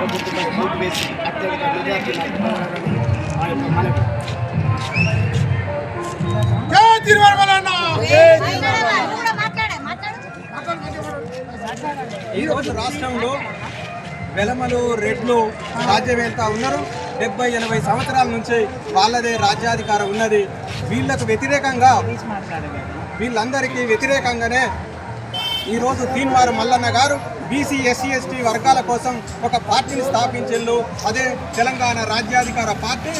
Vote గుర్తుపై vote వేసి అత్యధిక మెజార్టీ ఈరోజు రాష్ట్రంలో వెలమలు రెడ్లు రాజ్యం వెళ్తా ఉన్నారు. డెబ్బై ఎనభై సంవత్సరాల నుంచి వాళ్ళదే రాజ్యాధికారం ఉన్నది. వీళ్ళకు వ్యతిరేకంగా వీళ్ళందరికీ వ్యతిరేకంగానే ఈరోజు తీన్వారు Mallanna garu BC SC ST వర్గాల కోసం ఒక పార్టీని స్థాపించేళ్ళు అదే తెలంగాణ రాజ్యాధికార పార్టీ.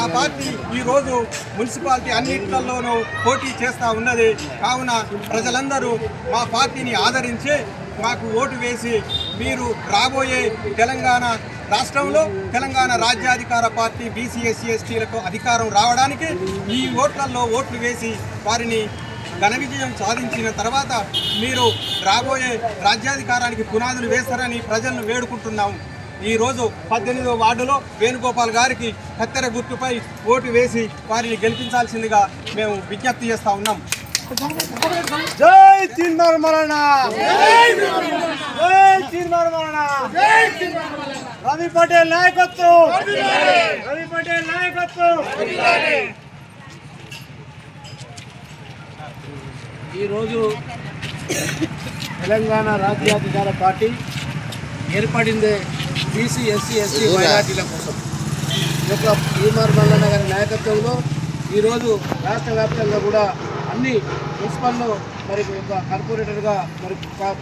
ఆ పార్టీ ఈరోజు మున్సిపాలిటీ అన్నింటిలోనూ పోటీ చేస్తూ ఉన్నది. కావున ప్రజలందరూ మా పార్టీని ఆదరించి మాకు ఓటు వేసి మీరు రాబోయే తెలంగాణ రాష్ట్రంలో తెలంగాణ రాజ్యాధికార పార్టీ బీసీ ఎస్సీ ఎస్టీలకు అధికారం రావడానికి ఈ ఓట్లలో ఓట్లు వేసి వారిని ఘన విజయం సాధించిన తర్వాత మీరు రాబోయే రాజ్యాధికారానికి పునాదులు వేస్తారని ప్రజలను వేడుకుంటున్నాము ఈరోజు పద్దెనిమిదో వార్డులో వేణుగోపాల్ గారికి కత్తెర గుర్తుపై ఓటు వేసి వారిని గెలిపించాల్సిందిగా మేము విజ్ఞప్తి చేస్తా ఉన్నాం. జై చిన్మర్ మరణ! జై మరణ! రవి పటేల్ నాయకత్వం! రవి పటేల్! నాయకత్వం! ఈరోజు తెలంగాణ రాజ్యాధికార పార్టీ ఏర్పడిందే బీసీ ఎస్సీ ఎస్టీ మైనార్టీల కోసం. ఈ యొక్క ఈమార్ మల్లన్న గారి నాయకత్వంలో ఈరోజు రాష్ట్ర వ్యాప్తంగా కూడా అన్ని మున్సిపల్లో మరి ఒక కార్పొరేటర్గా మరి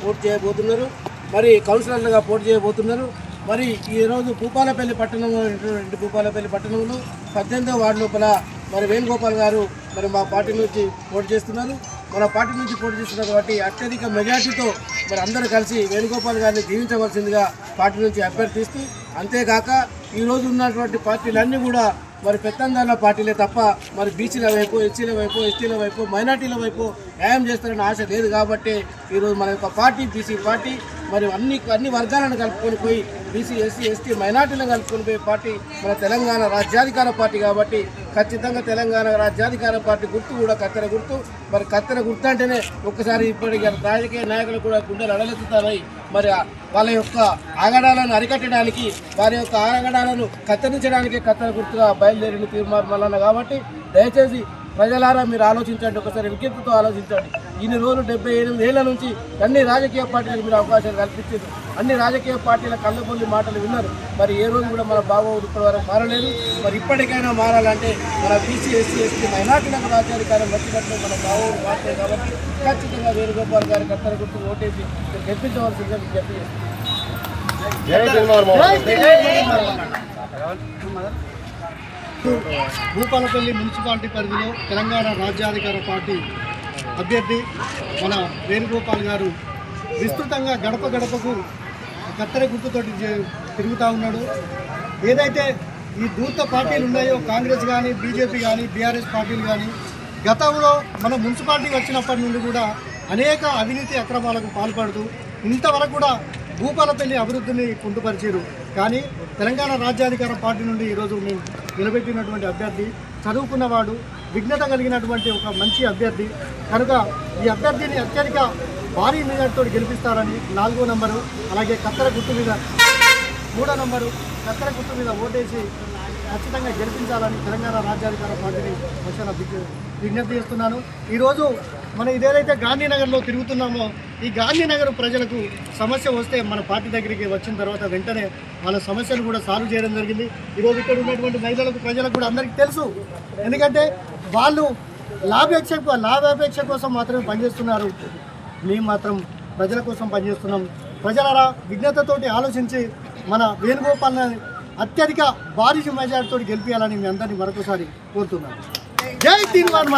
పోటీ చేయబోతున్నారు. మరి కౌన్సిలర్లుగా పోటీ చేయబోతున్నారు. మరి ఈరోజు భూపాలపల్లి పట్టణంలో ఉన్నటువంటి భూపాలపల్లి పట్టణంలో పద్దెనిమిదో వార్డు లోపల మరి వేణుగోపాల్ గారు మరి మా పార్టీ నుంచి పోటీ చేస్తున్నారు. మన పార్టీ నుంచి పోటీ చేస్తున్నారు కాబట్టి అత్యధిక మెజార్టీతో మరి అందరూ కలిసి వేణుగోపాల్ గారిని దీవించవలసిందిగా పార్టీ నుంచి అభ్యర్థిస్తూ అంతేకాక ఈరోజు ఉన్నటువంటి పార్టీలన్నీ కూడా మరి పెత్తందారుల పార్టీలే తప్ప మరి బీసీల వైపు ఎస్సీల వైపు ఎస్టీల వైపు మైనార్టీల వైపు న్యాయం చేస్తారని ఆశ లేదు కాబట్టి ఈరోజు మన యొక్క పార్టీ బీసీ పార్టీ మరి అన్ని అన్ని వర్గాలను కలుపుకొని పోయి బీసీ ఎస్సీ ఎస్టీ మైనార్టీలను కలుపుకొని పోయి పార్టీ మన తెలంగాణ రాజ్యాధికార పార్టీ కాబట్టి ఖచ్చితంగా తెలంగాణ రాజ్యాధికార పార్టీ గుర్తు కూడా కత్తెర గుర్తు. మరి కత్తెర గుర్తు అంటేనే ఒక్కసారి ఇప్పటికీ రాజకీయ నాయకులు కూడా గుండెలు అడలెత్తుతాయి మరి వాళ్ళ యొక్క ఆగడాలను అరికట్టడానికి వారి యొక్క ఆగడాలను కత్తిరించడానికి కత్తెర గుర్తుగా బయలుదేరిన తీర్మానం మల్లన్న కాబట్టి దయచేసి ప్రజలారా మీరు ఆలోచించండి ఒకసారి విజ్ఞప్తితో ఆలోచించండి. ఇన్ని రోజులు డెబ్బై ఎనిమిది ఏళ్ళ నుంచి అన్ని రాజకీయ పార్టీలకు మీరు అవకాశాలు కల్పించారు. అన్ని రాజకీయ పార్టీల కళ్ళబొల్లి మాటలు విన్నారు. మరి ఏ రోజు కూడా మన బాగోదు ఇప్పటి వరకు మారలేదు. మరి ఇప్పటికైనా మారాలంటే మన బీసీ ఎస్సీ ఎస్టీ మైనార్టీలకు రాజ్యాధికారం వచ్చినట్లు మన బాగోదు మారుతాయి కాబట్టి ఖచ్చితంగా వేణుగోపాల్ గారి కత్తెర గుర్తు ఓటేసి గెలిపించవలసిందిగా విజ్ఞప్తి చేస్తున్నాను భూపాలపల్లి మున్సిపాలిటీ పరిధిలో తెలంగాణ రాజ్యాధికార పార్టీ అభ్యర్థి మన వేణుగోపాల్ గారు విస్తృతంగా గడప గడపకు కత్తెర గుర్తుతోటి తిరుగుతూ ఉన్నాడు. ఏదైతే ఈ దూత పార్టీలు ఉన్నాయో కాంగ్రెస్ కానీ బీజేపీ కానీ బీఆర్ఎస్ పార్టీలు కానీ గతంలో మన మున్సిపాలిటీ వచ్చినప్పటి నుండి కూడా అనేక అవినీతి అక్రమాలకు పాల్పడుతూ ఇంతవరకు కూడా భూపాలపల్లి అభివృద్ధిని కుంటుపరిచారు. కానీ తెలంగాణ రాజ్యాధికార పార్టీ నుండి ఈరోజు మేము నిలబెట్టినటువంటి అభ్యర్థి చదువుకున్నవాడు విఘ్నత కలిగినటువంటి ఒక మంచి అభ్యర్థి. కనుక ఈ అభ్యర్థిని అత్యధిక భారీ మెజార్టీతో గెలిపిస్తారని నాలుగో నంబరు అలాగే కత్తెర గుర్తు మీద మూడో నంబరు కత్తెర గుర్తు మీద ఓటేసి ఖచ్చితంగా గెలిపించాలని తెలంగాణ రాజ్యాధికార పార్టీని వచ్చిన విజ్ఞప్తి చేస్తున్నాను. ఈరోజు మనం ఇదేదైతే గాంధీనగర్లో తిరుగుతున్నామో ఈ గాంధీనగర్ ప్రజలకు సమస్య వస్తే మన పార్టీ దగ్గరికి వచ్చిన తర్వాత వెంటనే వాళ్ళ సమస్యలు కూడా సాల్వ్ చేయడం జరిగింది. ఈరోజు ఇక్కడ ఉన్నటువంటి మహిళలకు ప్రజలకు కూడా అందరికీ తెలుసు. ఎందుకంటే వాళ్ళు లాభేక్ష లాభాపేక్ష కోసం మాత్రమే పనిచేస్తున్నారు. మేము మాత్రం ప్రజల కోసం పనిచేస్తున్నాం. ప్రజలరా విఘ్నతతోటి ఆలోచించి మన వేణుగోపాల్ అత్యధిక భారీ మెజార్టీతో గెలిపించాలని మీ అందరినీ మరొకసారి కోరుతున్నాను. జై తీర్మాన్